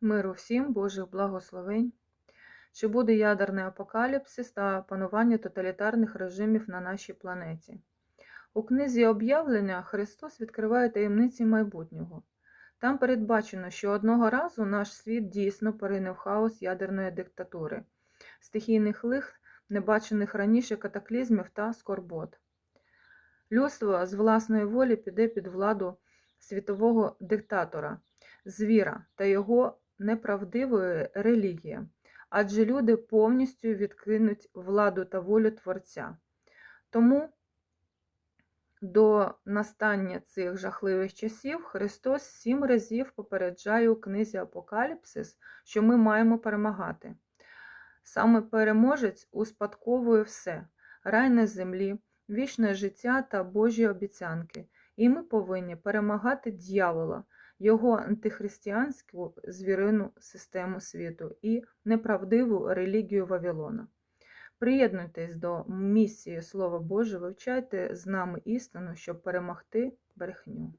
Миру всім, Божих благословень. Чи буде ядерний апокаліпсис та панування тоталітарних режимів на нашій планеті? У книзі об'явлення Христос відкриває таємниці майбутнього. Там передбачено, що одного разу наш світ дійсно порине в хаос ядерної диктатури, стихійних лих, небачених раніше катаклізмів та скорбот. Людство з власної волі піде під владу світового диктатора, звіра та його неправдивої релігії, адже люди повністю відкинуть владу та волю Творця. Тому до настання цих жахливих часів Христос сім разів попереджає у книзі Апокаліпсис, що ми маємо перемагати. Саме переможець успадковує все рай на землі, вічне життя та Божі обіцянки, і ми повинні перемагати дьявола, його антихристиянську звірину систему світу і неправдиву релігію Вавилона. Приєднуйтесь до місії Слова Боже, вивчайте з нами істину, щоб перемогти брехню.